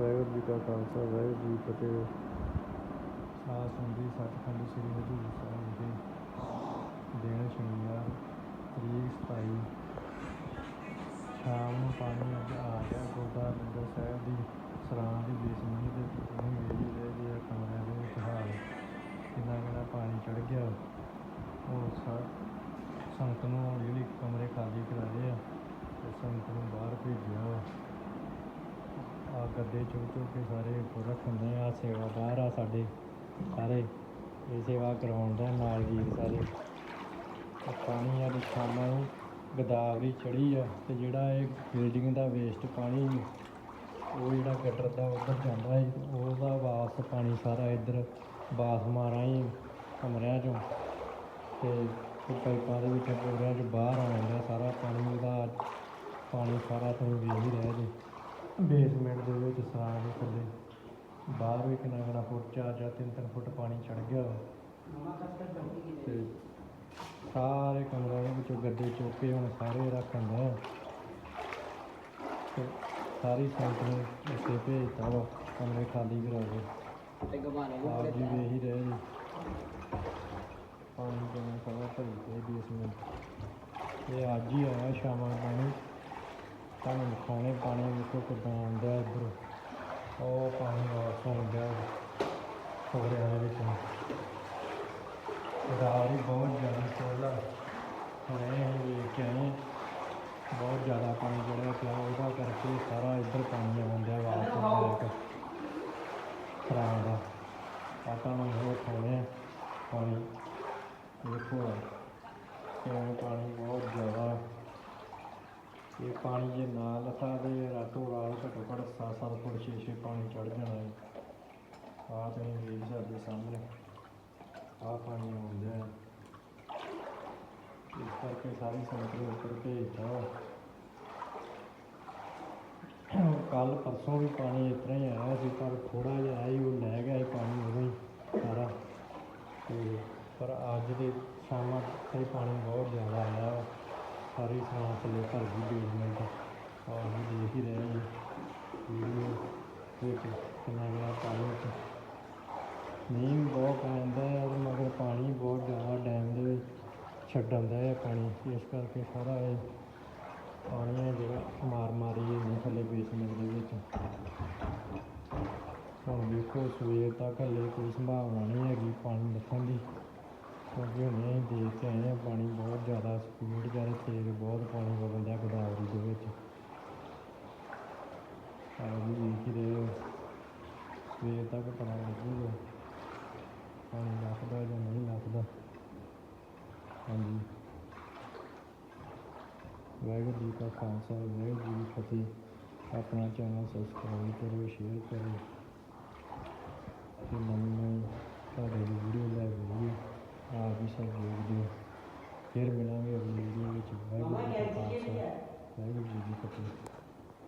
ਵਾਹਿਗੁਰੂ ਜੀ ਕਾ ਖਾਲਸਾ, ਵਾਹਿਗੁਰੂ ਜੀ ਫਤਿਹ। ਸਾਹ ਸੁਣਦੀ ਸੱਚਖੰਡ ਸ੍ਰੀ ਹਜ਼ੂਰ ਸਾਹਿਬ ਦੇ ਦਿਨ ਸ਼ਨੀਵਾਰ, ਤਰੀਕ 27 ਸ਼ਾਮ ਨੂੰ ਪਾਣੀ ਅੱਜ ਆ ਗਿਆ। ਗੁਰਦਾਰ ਲੰਗਰ ਸਾਹਿਬ ਦੀ ਸਰਾਂ ਦੀ ਬੇਸਮਣੀ ਤੇ ਤੁਸੀਂ ਵੇਖੀ ਰਹੇ ਜੀ ਇਹ ਕਮਰਿਆਂ ਦੇ ਵਿੱਚ ਹਾਲ ਕਿੰਨਾ ਕਿੰਨਾ ਪਾਣੀ ਚੜ ਗਿਆ। ਉਹ ਸਾ, ਸੰਗਤ ਨੂੰ ਹੌਲੀ ਹੌਲੀ ਕਮਰੇ ਖਾਲੀ ਕਰਾ ਰਹੇ ਆ ਤੇ ਸੰਗਤ ਨੂੰ ਬਾਹਰ ਭੇਜਿਆ ਵਾ ਆ ਗੱਦੇ ਚੁੱਕ ਕੇ ਸਾਰੇ ਉੱਪਰ ਹੁੰਦੇ ਆ ਸੇਵਾਦਾਰ ਆ ਸਾਡੇ, ਸਾਰੇ। ਇਹ ਸੇਵਾ ਕਰਾਉਣ ਦਾ ਨਾਲ ਵੀਰ ਸਾਰੇ। ਪਾਣੀ ਆ ਤੇ ਸ਼ਾਮਾਂ ਨੂੰ ਗਦਾਵਰੀ ਚੜੀ ਆ ਤੇ ਜਿਹੜਾ ਇਹ ਬਿਲਡਿੰਗ ਦਾ ਵੇਸਟ ਪਾਣੀ, ਉਹ ਜਿਹੜਾ ਗਟਰ ਦਾ ਉੱਧਰ ਜਾਂਦਾ ਹੈ ਉਹਦਾ ਵਾਸ ਪਾਣੀ ਸਾਰਾ ਇੱਧਰ ਬਾਥਰੂਮਾਂ ਰਾਹੀਂ ਕਮਰਿਆਂ 'ਚੋਂ। ਤੇ ਪਾਈਪਾਂ ਦੇ ਵਿੱਚ ਪੂਰਿਆਂ 'ਚ ਬਾਹਰ ਆ ਜਾਂਦਾ ਸਾਰਾ ਪਾਣੀ, ਉਹਦਾ ਪਾਣੀ ਸਾਰਾ ਤੁਸੀਂ ਵੇਖ ਹੀ ਰਹਿ ਜੀ। ਬੇਸਮੈਂਟ ਦੇ ਵਿੱਚ ਸਰਾਂ ਦੇ ਥੱਲੇ। ਬਾਹਰ ਵੀ ਕਿੰਨਾ ਕਿੰਨਾ ਫੁੱਟ ਚਾਰ ਚਾਰ ਤਿੰਨ ਤਿੰਨ ਫੁੱਟ ਪਾਣੀ ਚੜ ਗਿਆ ਵਾ। ਤੇ ਸਾਰੇ ਕਮਰਿਆਂ ਦੇ ਵਿੱਚੋਂ ਗੱਦੇ ਚੁੱਕ ਹੁਣ ਸਾਰੇ ਰੱਖਣ ਦਾ ਤੇ ਸਾਰੀ ਸੰਗਤ ਨੂੰ ਇੱਥੇ ਭੇਜਤਾ ਵਾ ਕਮਰੇ ਖਾਲੀ ਕਰਾ ਕੇ। ਤੇ ਗਵਾਨੇ ਨੂੰ ਆਪ ਜੀ ਵੇਖ ਹੀ ਰਹੇ ਜੀ ਪਾਣੀ ਕਿੰਨਾ ਸਾਰਾ ਭਰੀ ਤੇ ਬੇਸਮੈਂਟ ਇਹ ਅੱਜ ਹੀ ਆਇਆ ਸ਼ਾਮਾਂ ਨੂੰ। ਪਾਣੀ ਤੁਹਾਨੂੰ ਦਿਖਾਉਣੇ ਪਾਣੀ ਵੇਖੋ ਕਿੱਦਾਂ ਆਉਂਦਾ ਇੱਧਰ। ਉਹ ਪਾਣੀ ਵਾਪਸ ਆਉਂਦਾ ਕਮਰਿਆਂ ਦੇ ਵਿੱਚ। ਰਾਹ ਬਹੁਤ ਜ਼ਿਆਦਾ ਖੋਲਾ ਹੁਣੇ ਅਸੀਂ ਵੇਖ ਕੇ ਆਏ ਬਹੁਤ ਜ਼ਿਆਦਾ ਪਾਣੀ ਚੜਿਆ ਪਿਆ, ਉਹਦਾ ਕਰਕੇ ਸਾਰਾ ਇੱਧਰ ਪਾਣੀ ਆਉਂਦਾ ਵਾਪਸ ਬੈਕ ਖਰਾਂ ਦਾ। ਆਟਾ ਨੂੰ ਉਹ ਖਾਣੇ ਪਾਣੀ। ਦੇਖੋ, ਕਿਵੇਂ ਪਾਣੀ ਬਹੁਤ ਜ਼ਿਆਦਾ ਇਹ ਪਾਣੀ ਜੇ ਨਾ ਲੱਥਾ ਤੇ ਰਾਤੋਂ ਰਾਤ ਘੱਟੋ ਘੱਟ 7-7 ਫੁੱਟ 6-6 ਪਾਣੀ ਚੜ ਜਾਣਾ ਹੈ। ਆਹ ਤੁਸੀਂ ਵੇਖ ਸਕਦੇ ਸਾਹਮਣੇ। ਆਹ ਪਾਣੀ ਆਉਂਦਾ ਹੈ। ਇਸ ਕਰਕੇ ਸਾਰੀ ਸੰਗਤ ਉੱਪਰ ਭੇਜਦਾ ਕੱਲ ਪਰਸੋਂ ਵੀ ਪਾਣੀ ਇਸ ਤਰ੍ਹਾਂ ਹੀ ਆਇਆ ਸੀ, ਪਰ ਥੋੜਾ ਜਿਹਾ ਆਇਆ ਹੀ ਉਹ ਲੈ ਗਿਆ ਸੀ ਪਾਣੀ ਉਦੋਂ ਹੀ ਸਾਰਾ ਤੇ ਪਰ ਅੱਜ ਦੇ ਸ਼ਾਮਾਂ ਤੇ ਪਾਣੀ ਬਹੁਤ ਜ਼ਿਆਦਾ ਆਇਆ ਵਾ। ਸਾਰੇ ਸਰਾਂ ਥੱਲੇ ਭਰ ਗਈ ਬੇਸਮੈਂਟ ਆਹ ਵੀ ਦੇਖ ਹੀ ਰਹੇ ਜੀ ਵੀਡੀਓ ਵਿੱਚ ਕਿੰਨਾ ਕਿੰਨਾ ਪਾਣੀ ਚ ਮੀਂਹ ਵੀ ਬਹੁਤ ਪੈਂਦਾ ਹੈ ਔਰ ਮਗਰ ਪਾਣੀ ਬਹੁਤ ਜ਼ਿਆਦਾ ਡੈਮ ਦੇ ਵਿੱਚ ਛੱਡਣ ਦਾ ਹੈ ਪਾਣੀ। ਇਸ ਕਰਕੇ ਸਾਰਾ ਇਹ ਪਾਣੀ ਹੈ ਜਿਹੜਾ ਮਾਰ ਮਾਰੀ ਨਹੀਂ ਥੱਲੇ ਬੇਸਮੈਂਟ ਦੇ ਵਿੱਚ। ਹੁਣ ਵੇਖੋ ਸਵੇਰ ਤੱਕ ਹਲੇ ਕੋਈ ਸੰਭਾਵਨਾ ਨਹੀਂ ਹੈਗੀ ਪਾਣੀ ਲੱਥਣ ਦੀ। ਕਿਉਂਕਿ ਹੁਣੇ ਦੇਖ ਕੇ ਆਏ ਹਾਂ ਪਾਣੀ ਬਹੁਤ ਜ਼ਿਆਦਾ ਸਪੀਡ ਜ਼ਿਆਦਾ ਤੇਜ਼ ਬਹੁਤ ਪਾਣੀ ਵਗਣ ਡਿਆ ਗੋਦਾਵਰੀ ਦੇ ਵਿੱਚ। ਆ ਵੀ ਵੇਖ ਰਹੇ ਹੋ। ਸਵੇਰ ਤੱਕ ਪਤਾ ਲੱਗੂਗਾ ਪਾਣੀ ਲੱਥਦਾ ਜਾਂ ਨਹੀਂ ਲੱਥਦਾ ਹਾਂਜੀ। ਵਾਹਿਗੁਰੂ ਜੀ ਕਾ ਖਾਲਸਾ, ਵਾਹਿਗੁਰੂ ਜੀ ਕੀ ਫਤਿਹ। ਆਪਣਾ ਚੈਨਲ ਸਬਸਕ੍ਰਾਈਬ ਕਰੋ ਸ਼ੇਅਰ ਕਰੋ ਤੇ ਨਵੀਂ ਨਵੀਂ ਤੁਹਾਡੇ ਲਈ ਵੀਡੀਓ ਲੈ ਕੇ ਆ ਵੀ ਸਭ ਵੇਖਦੇ ਹੋ। ਫਿਰ ਮਿਲਾਂਗੇ ਅਗਲੀ ਵੀਡੀਓ ਵਿੱਚ। ਵਾਹਿਗੁਰੂ ਜੀ ਕਾ ਖਾਲਸਾ। ਵਾਹਿਗੁਰੂ ਜੀ ਕੀ ਫਤਿਹ।